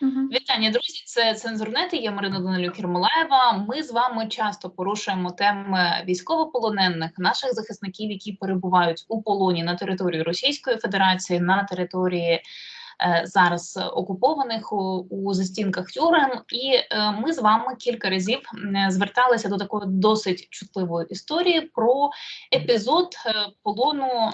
Мгм. Вітання, друзі! Це цензурнети. Я Марина Данилюк Кермолаєва. Ми з вами часто порушуємо теми військовополонених наших захисників, які перебувають у полоні на території Російської Федерації, на території зараз окупованих у, застінках тюрем. І е, ми з вами кілька разів зверталися до такої досить чутливої історії про епізод е, полону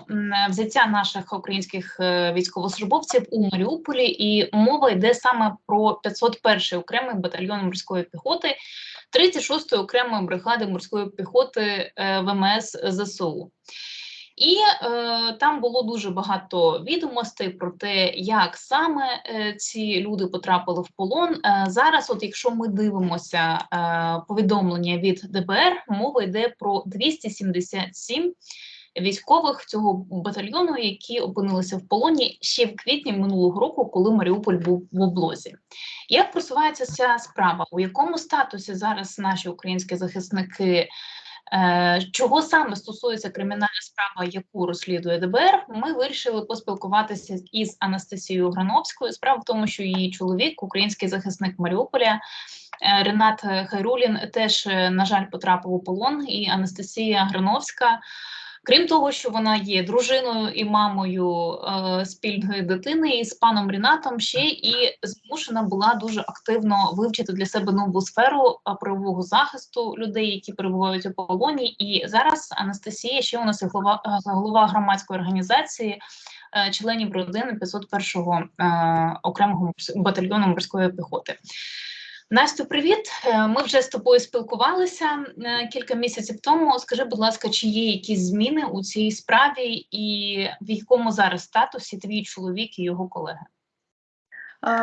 взяття наших українських е, військовослужбовців у Маріуполі, і мова йде саме про 501 окремий батальйон морської піхоти, 36-ї окремої бригади морської піхоти е, ВМС ЗСУ. І е, там було дуже багато відомостей про те, як саме е, ці люди потрапили в полон. Е, зараз, от якщо ми дивимося е, повідомлення від ДБР, мова йде про 277 військових цього батальйону, які опинилися в полоні ще в квітні минулого року, коли Маріуполь був в облозі. Як просувається ця справа? У якому статусі зараз наші українські захисники? Е, Чого саме стосується кримінальна справа, яку розслідує ДБР, ми вирішили поспілкуватися із Анастасією Грановською. Справа в тому, що її чоловік, український захисник Маріуполя, е, Ренат Хайрулін, теж, е, на жаль, потрапив у полон. І Анастасія Грановська, крім того, що вона є дружиною і мамою е, спільної дитини, і з паном Рінатом ще і змушена була дуже активно вивчити для себе нову сферу правового захисту людей, які перебувають у полоні. І зараз Анастасія ще у нас і голова, е, голова громадської організації. е, Членів родини 501-го е, окремого батальйону морської піхоти. Настю, привіт! Е, Ми вже з тобою спілкувалися е, кілька місяців тому. Скажи, будь ласка, чи є якісь зміни у цій справі, і в якому зараз статусі твій чоловік і його колеги?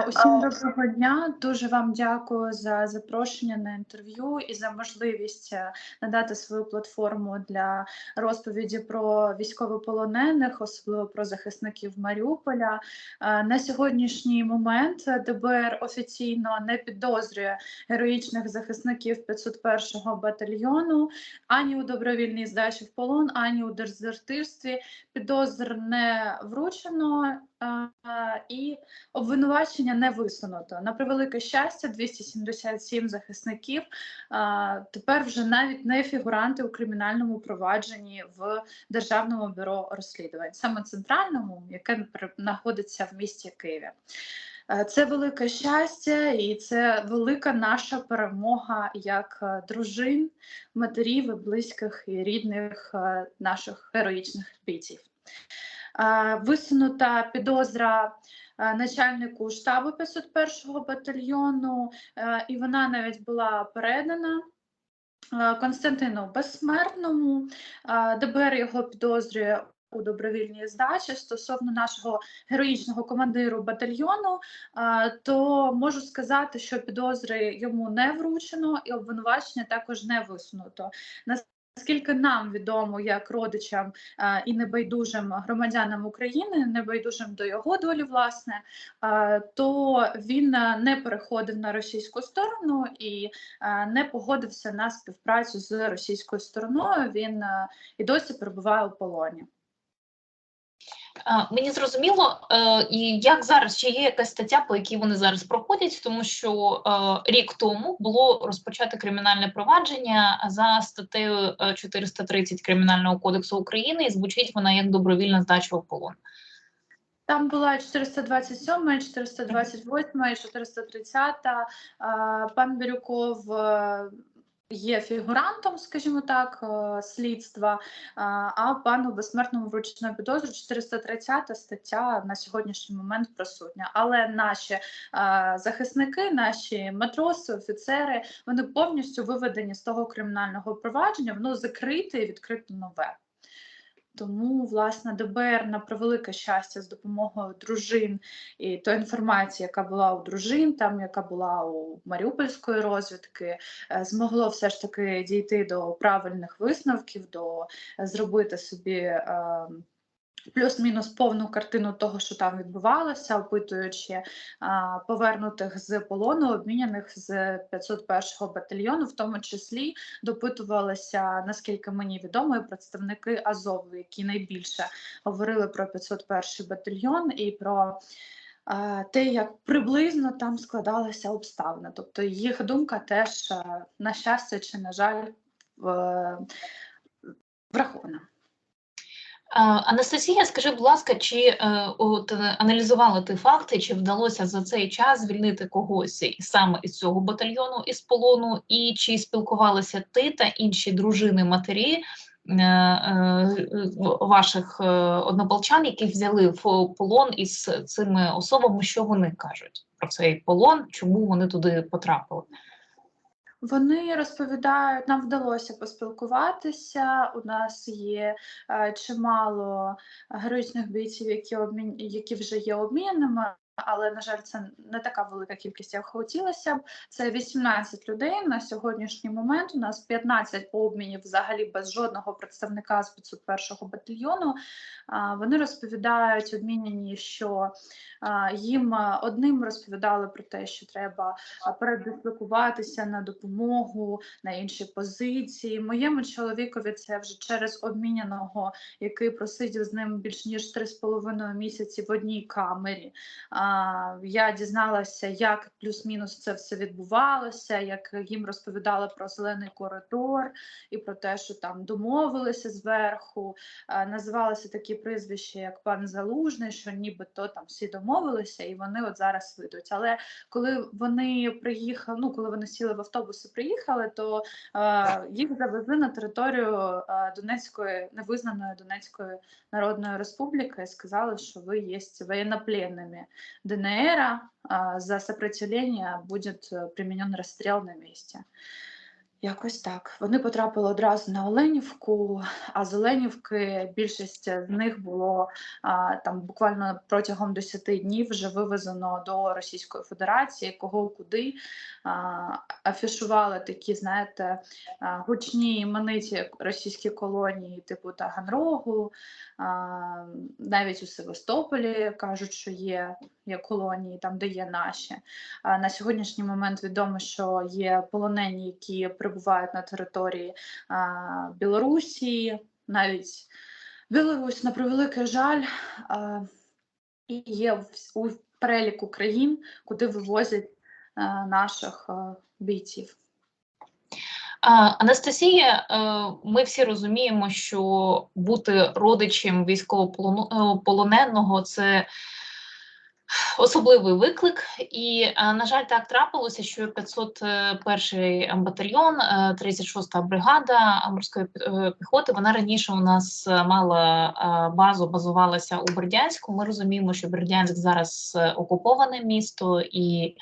Усім доброго дня. Дуже вам дякую за запрошення на інтерв'ю і за можливість е, надати свою платформу для розповіді про військовополонених, особливо про захисників Маріуполя. Е, На сьогоднішній момент ДБР офіційно не підозрює героїчних захисників 501-го батальйону ані у добровільній здачі в полон, ані у дезертирстві. Підозр не вручено. е, І обвинувачення не висунуто. На превелике щастя, 277 захисників а, тепер вже навіть не фігуранти у кримінальному провадженні в Державному бюро розслідувань, саме центральному, яке знаходиться в місті Києві. Це велике щастя, і це велика наша перемога як е, дружин, матерів, і близьких і рідних е, наших героїчних бійців. Висунута підозра начальнику штабу 501-го батальйону, е, і вона навіть була передана. е, Константину Безсмертному Е, ДБР його підозрює у добровільній здачі стосовно нашого героїчного командиру батальйону, е, то можу сказати, що підозри йому не вручено і обвинувачення також не висунуто. Наскільки нам відомо, як родичам е, і небайдужим громадянам України, небайдужим до його долі, власне, е, то він е, не переходив на російську сторону і не погодився на співпрацю з російською стороною. Він і досі перебуває у полоні. Е, Мені зрозуміло, е, і як зараз чи є якась стаття, по якій вони зараз проходять, тому що е, рік тому було розпочато кримінальне провадження за статтею е, 430 Кримінального кодексу України, і звучить вона як добровільна здача у полон. Там була 427, 428, 430. Пан Бірюков е, є фігурантом, скажімо так, е, слідства, а, а пану безсмертному вручено підозру 430 стаття на сьогоднішній момент присутня. Але наші е, захисники, наші матроси, офіцери, вони повністю виведені з того кримінального провадження, воно закрите і відкрито нове. Тому, власне, ДБР на превелике щастя з допомогою дружин і тої інформації, яка була у дружин, там яка була у Маріупольської розвідки, е, змогло все ж таки дійти до правильних висновків, до е, зробити собі. е, Плюс-мінус повну картину того, що там відбувалося, опитуючи а, повернутих з полону, обміняних з 501-го батальйону, в тому числі допитувалися, наскільки мені відомо, і представники Азову, які найбільше говорили про 501-й батальйон і про е, те, як приблизно там складалися обставини. Тобто їх думка теж, на щастя чи на жаль, врахована. Анастасія, скажи, будь ласка, чи е, от е, аналізувала ти факти, чи вдалося за цей час звільнити когось саме із цього батальйону із полону, і чи спілкувалися ти та інші дружини матері е, ваших однополчан, яких взяли в полон із цими особами? Що вони кажуть про цей полон? Чому вони туди потрапили? Вони розповідають, нам вдалося поспілкуватися. У нас є е, чимало героїчних бійців, які обмін, які вже є обмінними. Але на жаль, це не така велика кількість, як хотілося б. Це 18 людей на сьогоднішній момент. У нас 15 обмінів взагалі без жодного представника з 501-го батальйону. Вони розповідають обмінені, що їм одним розповідали про те, що треба передислокуватися на допомогу на інші позиції. Моєму чоловікові це вже через обміняного, який просидів з ним більш ніж 3,5 місяці в одній камері. Я дізналася, як плюс-мінус це все відбувалося, як їм розповідали про зелений коридор і про те, що там домовилися зверху. Називалися такі прізвища, як пан Залужний, що нібито там всі домовилися, і вони от зараз вийдуть. Але коли вони приїхали, ну коли вони сіли в автобус і приїхали, то е, їх завезли на територію Донецької невизнаної Донецької Народної Республіки і сказали, що ви є воєннопленними ДНР, за сопротивление будет е, применен розстріл на місці. Якось так. Вони потрапили одразу на Оленівку, а з Оленівки більшість з них було а, там буквально протягом 10 днів вже вивезено до Російської Федерації, кого куди а, афішували такі, знаєте, гучні імениті російські колонії, типу Таганрогу, а, навіть у Севастополі кажуть, що є, є колонії, там де є наші. На сьогоднішній момент відомо, що є полонені, які перебувають на території Білорусі, навіть Білорусь, на превеликий жаль, і є у переліку країн, куди вивозять наших бійців. Анастасія, е, ми всі розуміємо, що бути родичем військовополоненого це особливий виклик, і е, на жаль, так трапилося, що 501 батальйон, е, 36-та бригада морської е, піхоти. Вона раніше у нас е, мала е, базу, базувалася у Бердянську. Ми розуміємо, що Бердянськ зараз е, окуповане місто і.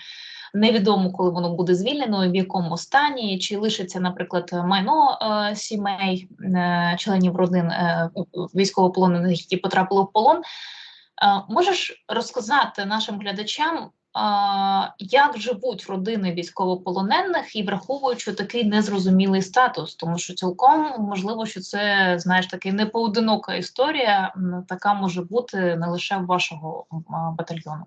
Невідомо, коли воно буде звільнено, в якому стані, чи лишиться, наприклад, майно е, сімей, е, членів родин е, військовополонених, які потрапили в полон. Е, можеш розказати нашим глядачам, е, як живуть родини військовополонених і враховуючи такий незрозумілий статус, тому що цілком можливо, що це знаєш таки непоодинока історія, така може бути не лише вашого батальйону.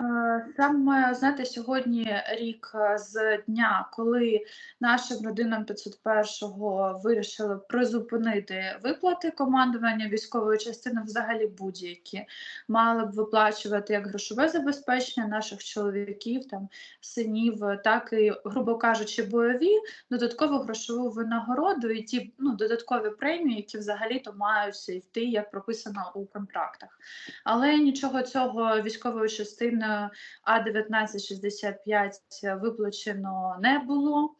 Е, Саме знаєте, сьогодні рік е, з дня, коли нашим родинам 501-го вирішили призупинити виплати командування військової частини, взагалі будь-які мали б виплачувати як грошове забезпечення наших чоловіків, там синів, так і, грубо кажучи, бойові, додаткову грошову винагороду і ті ну, додаткові премії, які взагалі то мають йти, як прописано у контрактах. Але нічого цього військовою частиною А 1965 виплачено не було.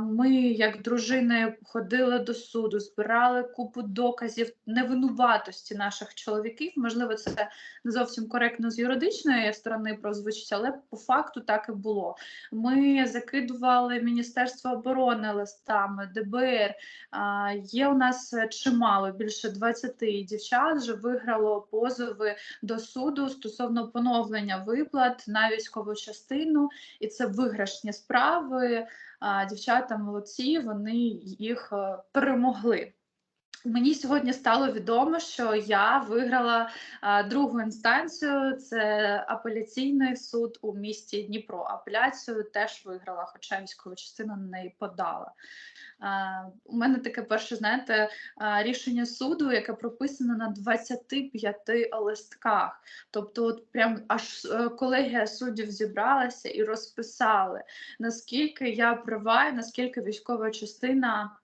Ми, як дружини, ходили до суду, збирали купу доказів невинуватості наших чоловіків. Можливо, це не зовсім коректно з юридичної сторони прозвучить, але по факту так і було. Ми закидували Міністерство оборони листами, ДБР. Є у нас чимало, більше 20 дівчат вже виграло позови до суду стосовно поновлення виплат на військову частину, і це виграшні справи. А, Дівчата молодці, вони їх е, перемогли. Мені сьогодні стало відомо, що я виграла а, другу інстанцію. Це апеляційний суд у місті Дніпро. Апеляцію теж виграла, хоча військова частина на неї подала. А, у мене таке перше, знаєте, а, рішення суду, яке прописано на 25 листках. Тобто, от прям аж е, колегія суддів зібралася і розписали, наскільки я права, і наскільки військова частина.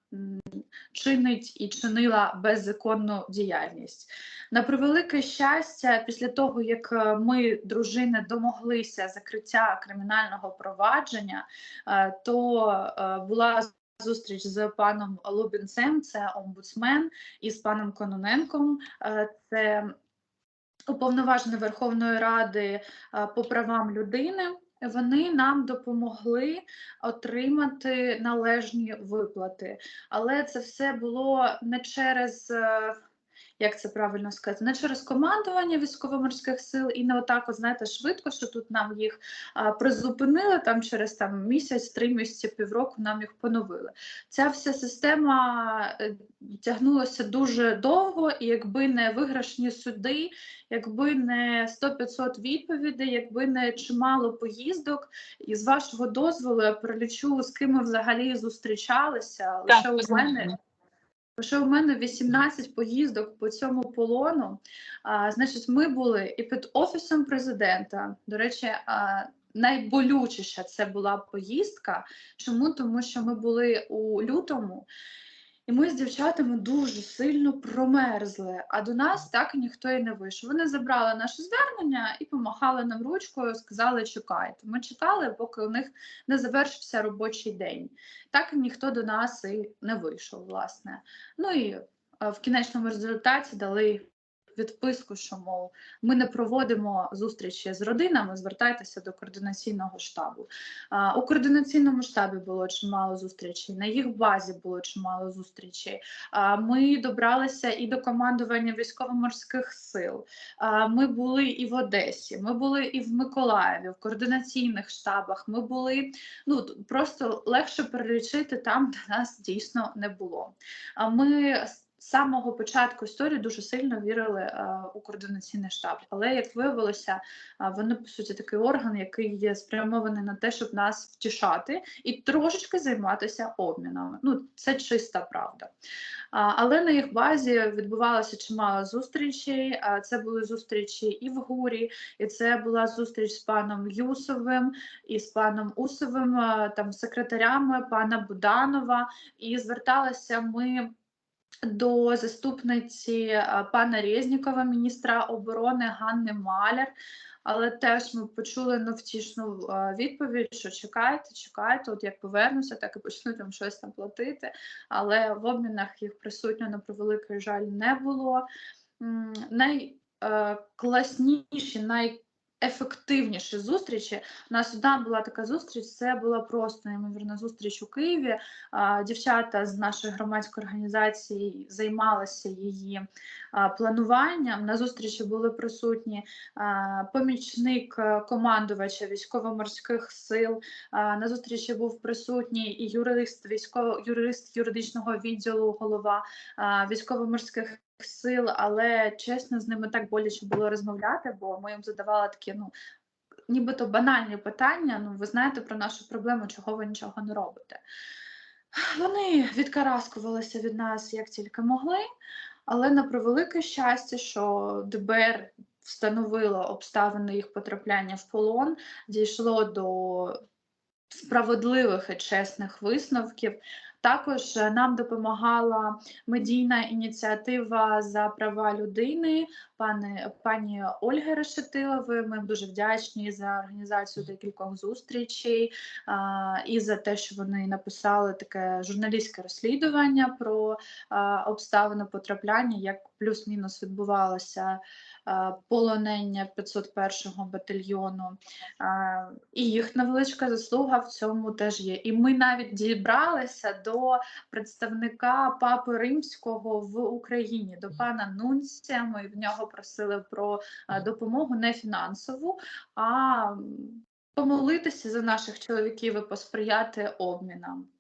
Чинить і чинила беззаконну діяльність. На превелике щастя, після того як е, ми, дружини, домоглися закриття кримінального провадження, е, то е, була зустріч з паном Лубінцем, це омбудсмен, і з паном Кононенком, це уповноважений Верховної Ради по правам людини. Вони нам допомогли отримати належні виплати, але це все було не через. Як це правильно сказати, не через командування військово-морських сил і не отак, от, знаєте, швидко, що тут нам їх а, призупинили там через там місяць, три місяці, півроку нам їх поновили. Ця вся система е, тягнулася дуже довго, і якби не виграшні суди, якби не 100-500 відповідей, якби не чимало поїздок, і з вашого дозволу я перелічу, з ким ми взагалі зустрічалися. Лише у безумовно. мене Лише у мене 18 поїздок по цьому полону. А, значить, ми були і під офісом президента. До речі, а, найболючіша це була поїздка. Чому? Тому що ми були у лютому, і ми з дівчатами дуже сильно промерзли. А до нас так ніхто і не вийшов. Вони забрали наше звернення і помахали нам ручкою, сказали, чекайте. Ми чекали, поки у них не завершився робочий день. Так ніхто до нас і не вийшов, власне. Ну і е, в кінечному результаті дали відписку, що мов ми не проводимо зустрічі з родинами, звертайтеся до координаційного штабу. А, У координаційному штабі було чимало зустрічей, на їх базі було чимало зустрічей. А, Ми добралися і до командування військово-морських сил. А, Ми були і в Одесі, ми були і в Миколаєві, в координаційних штабах. Ми були ну просто легше перелічити там, де нас дійсно не було. А ми з самого початку історії дуже сильно вірили е, у координаційний штаб. Але як виявилося, е, вони по суті такий орган, який є спрямований на те, щоб нас втішати і трошечки займатися обмінами. Ну це чиста правда. Але на їх базі відбувалося чимало зустрічей. Це були зустрічі і в ГУРі, і це була зустріч з паном Юсовим і з паном Усовим, а, там секретарями пана Буданова. І зверталися ми. До заступниці пана Резнікова, міністра оборони Ганни Маляр. Але теж ми почули невтішну а, відповідь, що чекайте, чекайте, от як повернуся, так і почнуть вам щось там платити. Але в обмінах їх присутньо на превеликий жаль не було. Найкласніші, найефективніші зустрічі. У нас одна була така зустріч. Це була просто неймовірна зустріч у Києві. Дівчата з нашої громадської організації займалися її плануванням. На зустрічі були присутні помічник е, командувача військово-морських сил. На зустрічі був присутній і юрист військово юрист юридичного відділу, голова військово-морських сил. Але чесно, з ними так боляче було розмовляти, бо ми їм задавали такі, ну. Нібито банальні питання, ну ви знаєте про нашу проблему, чого ви нічого не робите. Вони відкараскувалися від нас як тільки могли, але на превелике щастя, що ДБР встановило обставини їх потрапляння в полон, дійшло до справедливих і чесних висновків. Також е, нам допомагала медійна ініціатива за права людини, пани, пані Ольги Решетилової. Ми дуже вдячні за організацію декількох зустрічей а, і за те, що вони написали таке журналістське розслідування про а, обставини потрапляння, як плюс-мінус відбувалося полонення 501-го батальйону. І їх невеличка заслуга в цьому теж є. І ми навіть дібралися до представника Папи Римського в Україні, до пана Нунція. Ми в нього просили про допомогу не фінансову, а помолитися за наших чоловіків і посприяти обмінам.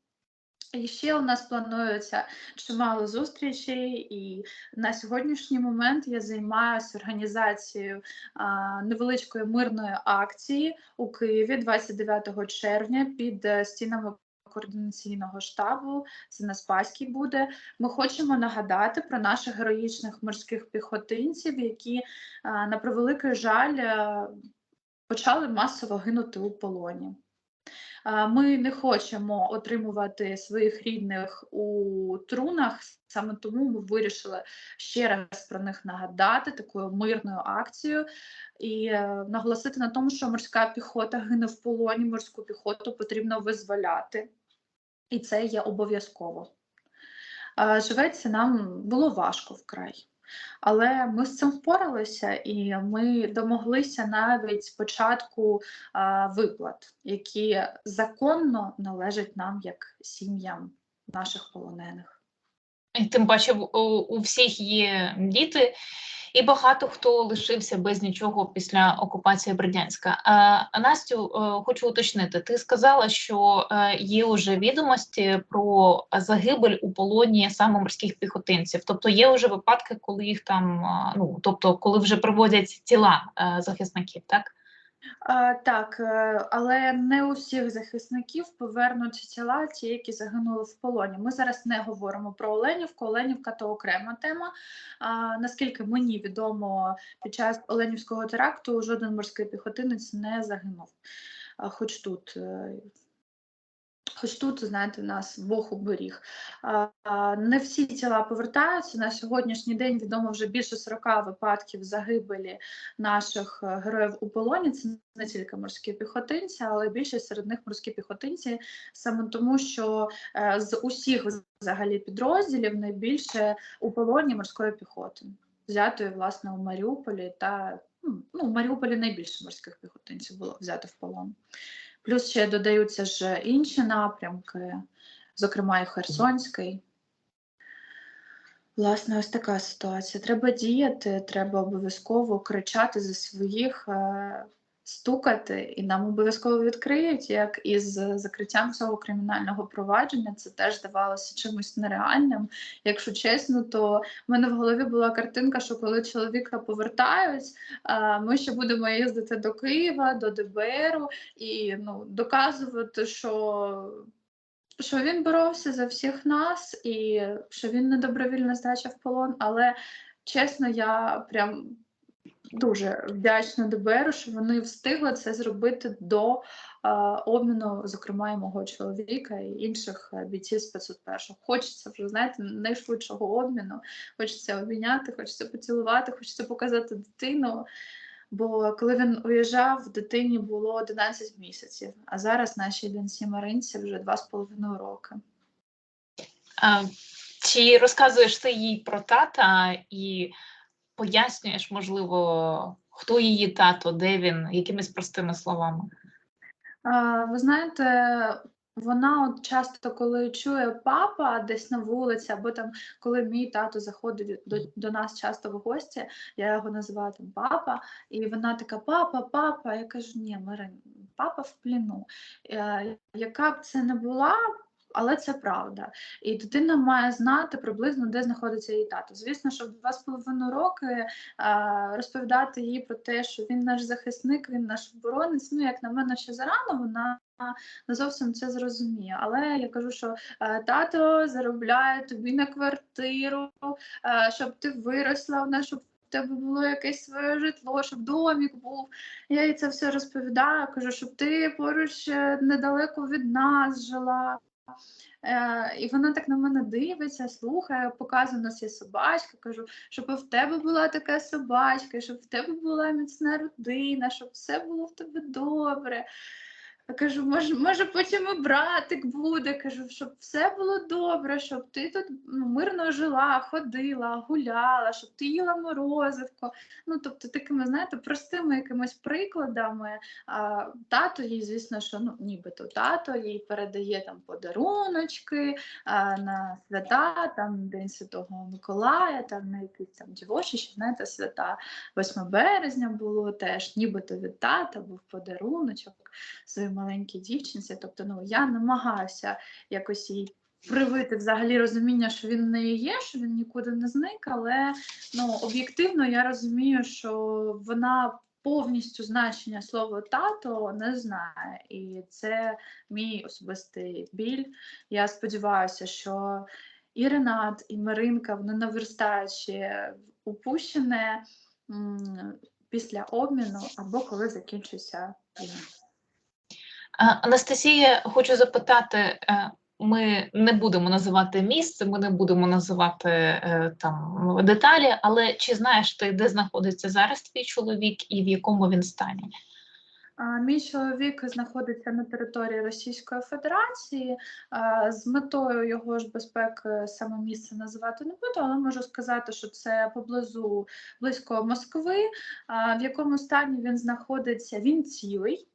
І ще у нас планується чимало зустрічей, і на сьогоднішній момент я займаюся організацією а, невеличкої мирної акції у Києві 29 червня під е, стінами координаційного штабу. Це на Спаській буде. Ми хочемо нагадати про наших героїчних морських піхотинців, які а, на превеликий жаль е, почали масово гинути у полоні. А, Ми не хочемо отримувати своїх рідних у трунах. Саме тому ми вирішили ще раз про них нагадати такою мирною акцією і е, наголосити на тому, що морська піхота гине в полоні, морську піхоту потрібно визволяти, і це є обов'язково. Живеться нам було важко вкрай. Але ми з цим впоралися, і ми домоглися навіть спочатку виплат, які законно належать нам як сім'ям наших полонених. І тим паче у, у всіх є діти, і багато хто лишився без нічого після окупації Бердянська. А, Настю, е, хочу уточнити: ти сказала, що е, є вже відомості про загибель у полоні саме морських піхотинців. Тобто є вже випадки, коли їх там, ну тобто, коли вже приводять тіла е, захисників, так? А, так, е, але не у всіх захисників повернуть тіла, ті, які загинули в полоні. Ми зараз не говоримо про Оленівку. Оленівка то окрема тема. Наскільки мені відомо, під час Оленівського теракту жоден морський піхотинець не загинув. Хоч тут. Хоч тут, знаєте, нас Бог а, Не всі тіла повертаються. На сьогоднішній день відомо вже більше 40 випадків загибелі наших е, героїв у полоні. Це не тільки морські піхотинці, але більшість серед них морські піхотинці, саме тому, що е, з усіх взагалі підрозділів найбільше у полоні морської піхоти, взятої власне у Маріуполі та ну, у Маріуполі найбільше морських піхотинців було взято в полон. Плюс ще додаються ж інші напрямки, зокрема і Херсонський. Власне, ось така ситуація. Треба діяти, треба обов'язково кричати за своїх, е, стукати, і нам обов'язково відкриють, як із закриттям цього кримінального провадження. Це теж здавалося чимось нереальним. Якщо чесно, то в мене в голові була картинка, що коли чоловіка повертають, ми ще будемо їздити до Києва, до ДБРу і ну, доказувати, що що він боровся за всіх нас і що він не добровільна здача в полон. Але чесно, я прям дуже вдячна ДБРу, що вони встигли це зробити до е, обміну, зокрема, і мого чоловіка і інших е, бійців 501. Хочеться вже знаєте, найшвидшого обміну. Хочеться обміняти, хочеться поцілувати, хочеться показати дитину. Бо коли він уїжджав, дитині було 11 місяців, а зараз нашій доньці Маринці вже 2,5 роки. А, Чи розказуєш ти їй про тата і пояснюєш, можливо, хто її тато, де він, якимись простими словами? Ви знаєте, вона от часто, коли чує папа десь на вулиці, або там, коли мій тато заходить до, до нас часто в гості, я його називаю там папа, і вона така: папа, папа. Я кажу, ні, Марин, папа в пліну. Е, яка б це не була, але це правда. І дитина має знати приблизно, де знаходиться її тато. Звісно, що в два з половиною роки а, розповідати їй про те, що він наш захисник, він наш оборонець. Ну, як на мене, ще зарано, вона не зовсім це зрозуміє. Але я кажу, що е, тато заробляє тобі на квартиру, е, щоб ти виросла в нас, щоб в тебе було якесь своє житло, щоб домік був. Я їй це все розповідаю. Кажу, щоб ти поруч е, недалеко від нас жила. Е, і вона так на мене дивиться, слухає, показує, нас є собачка. Кажу, щоб в тебе була така собачка, щоб в тебе була міцна родина, щоб все було в тебе добре. Кажу, може, може потім і братик буде. Кажу, щоб все було добре, щоб ти тут ну, мирно жила, ходила, гуляла, щоб ти їла морозивко. Ну, тобто, такими, знаєте, простими якимись прикладами. А, тато їй, звісно, що ну, нібито тато їй передає там подаруночки а, на свята, там День Святого Миколая, там на якісь там дівочі, ще знаєте, свята 8 березня було теж, нібито від тата був подаруночок своїй маленькій дівчинці. Тобто, ну я намагаюся якось їй привити взагалі розуміння, що він не є, що він нікуди не зник, але ну, об'єктивно я розумію, що вона повністю значення слова тато не знає. І це мій особистий біль. Я сподіваюся, що і Ренат, і Маринка вони наверстають ще упущене після обміну або коли закінчиться війна. А, Анастасія, хочу запитати. е, Ми не будемо називати місце, ми не будемо називати е, там деталі, але чи знаєш ти, де знаходиться зараз твій чоловік і в якому він стані? Мій чоловік знаходиться на території Російської Федерації. З метою його ж безпеки саме місце називати не буду, але можу сказати, що це поблизу близько Москви. В якому стані він знаходиться? Він цілий.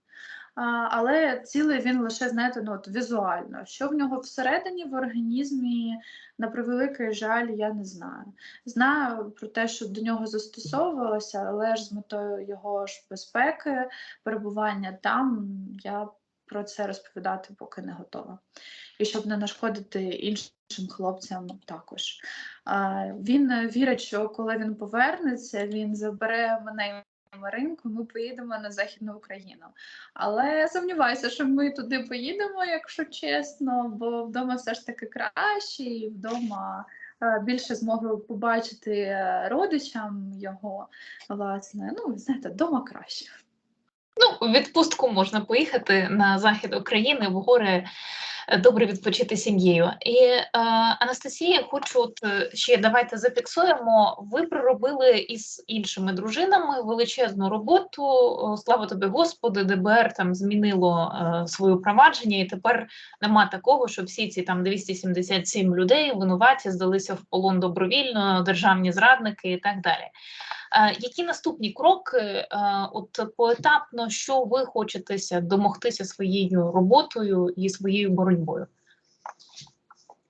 Але цілий він лише знаєте, ну от візуально. Що в нього всередині в організмі, на превеликий жаль, я не знаю. Знаю про те, що до нього застосовувалося, але ж з метою його ж безпеки, перебування там, я про це розповідати поки не готова. І щоб не нашкодити іншим хлопцям також. Він вірить, що коли він повернеться, він забере мене і Маринку, ми поїдемо на Західну Україну. Але сумніваюся, що ми туди поїдемо, якщо чесно, бо вдома все ж таки краще, і вдома е, більше зможу побачити е, родичам його, власне. Ну, знаєте, вдома краще. Ну, відпустку можна поїхати на захід України в гори, добре відпочити сім'єю. І е, Анастасія, хочу от е, ще давайте зафіксуємо. Ви проробили із іншими дружинами величезну роботу. Слава тобі, Господи, ДБР там змінило е, своє провадження, і тепер нема такого, що всі ці там 277 людей винуваті здалися в полон добровільно, державні зрадники і так далі. Е, Які наступні кроки, е, от поетапно, що ви хочетеся домогтися своєю роботою і своєю боротьбою?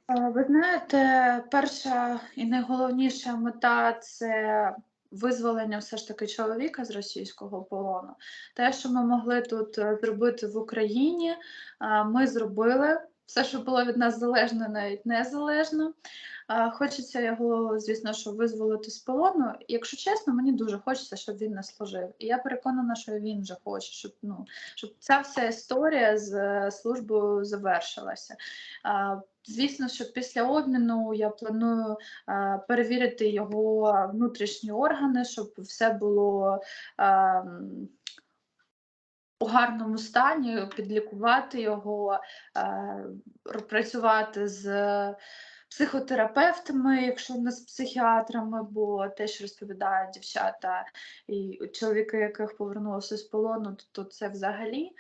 Е, Ви знаєте, перша і найголовніша мета це визволення все ж таки чоловіка з російського полону. Те, що ми могли тут е, зробити в Україні, е, ми зробили. Все, що було від нас залежно, навіть незалежно. Хочеться його, звісно, що визволити з полону. Якщо чесно, мені дуже хочеться, щоб він не служив. І я переконана, що він вже хоче, щоб ну щоб ця вся історія з е, службою завершилася. Звісно, що після обміну я планую перевірити його внутрішні органи, щоб все було у гарному стані, підлікувати його, е, працювати з психотерапевтами, якщо не з психіатрами, бо те, що розповідають дівчата і чоловіки, яких повернулися з полону, то, то це взагалі.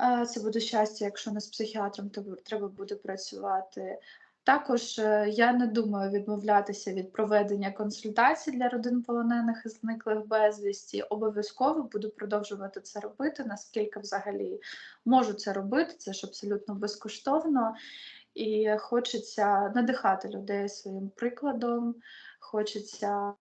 Е, Це буде щастя, якщо не з психіатром, то треба буде працювати. Також е, я не думаю відмовлятися від проведення консультацій для родин полонених і зниклих безвісті. Обов'язково буду продовжувати це робити, наскільки взагалі можу це робити. Це ж абсолютно безкоштовно. І хочеться надихати людей своїм прикладом, хочеться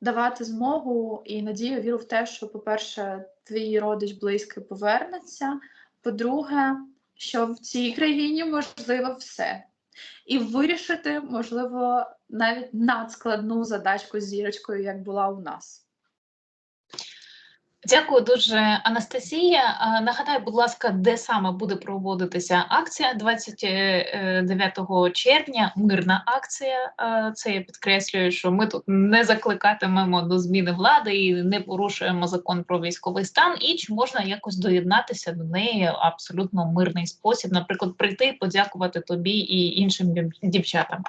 давати змогу і надію, віру в те, що, по-перше, твій родич близький повернеться. По-друге, що в цій країні можливо все. І вирішити, можливо, навіть надскладну задачку з зірочкою, як була у нас. Дякую дуже, Анастасія. А, Нагадай, будь ласка, де саме буде проводитися акція 29 червня. Мирна акція. Це я підкреслюю, що ми тут не закликатимемо до зміни влади і не порушуємо закон про військовий стан. І чи можна якось доєднатися до неї абсолютно мирний спосіб, наприклад, прийти, подякувати тобі і іншим дів- дівчатам.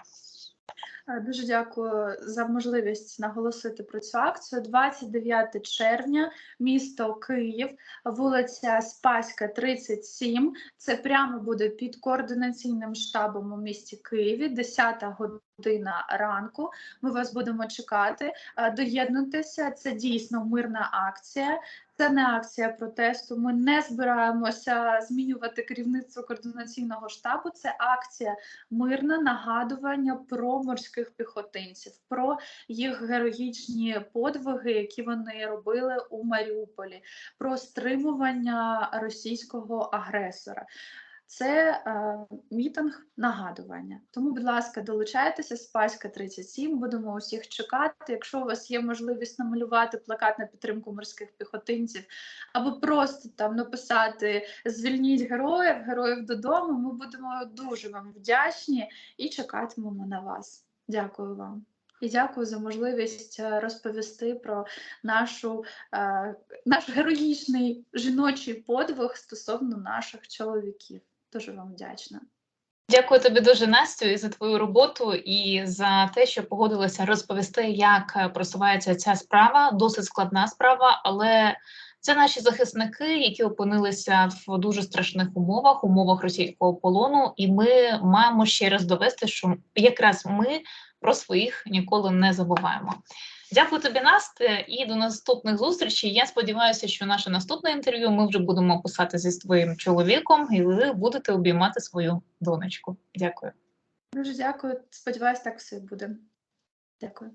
Е, Дуже дякую за можливість наголосити про цю акцію. 29 червня, місто Київ, вулиця Спаська, 37. Це прямо буде під координаційним штабом у місті Києві, 10 година ранку. Ми вас будемо чекати. Е, Доєднуйтеся. Це дійсно мирна акція. Це не акція протесту. Ми не збираємося змінювати керівництво координаційного штабу. Це акція мирне нагадування про морських піхотинців, про їх героїчні подвиги, які вони робили у Маріуполі, про стримування російського агресора. Це е, мітинг нагадування. Тому, будь ласка, долучайтеся Спаська 37. Будемо усіх чекати. Якщо у вас є можливість намалювати плакат на підтримку морських піхотинців, або просто там написати Звільніть героїв, героїв додому. Ми будемо дуже вам вдячні і чекатимемо на вас. Дякую вам. І дякую за можливість е, розповісти про нашу, е, наш героїчний жіночий подвиг стосовно наших чоловіків. Дуже вам вдячна. Дякую тобі дуже, Настю, і за твою роботу і за те, що погодилася розповісти, як е, просувається ця справа. Досить складна справа, але це наші захисники, які опинилися в дуже страшних умовах, умовах російського полону, і ми маємо ще раз довести, що якраз ми про своїх ніколи не забуваємо. Дякую тобі, Насте, і до наступних зустрічей. Я сподіваюся, що наше наступне інтерв'ю ми вже будемо писати зі своїм чоловіком, і ви будете обіймати свою донечку. Дякую. Дуже дякую. Сподіваюсь, так все буде. Дякую.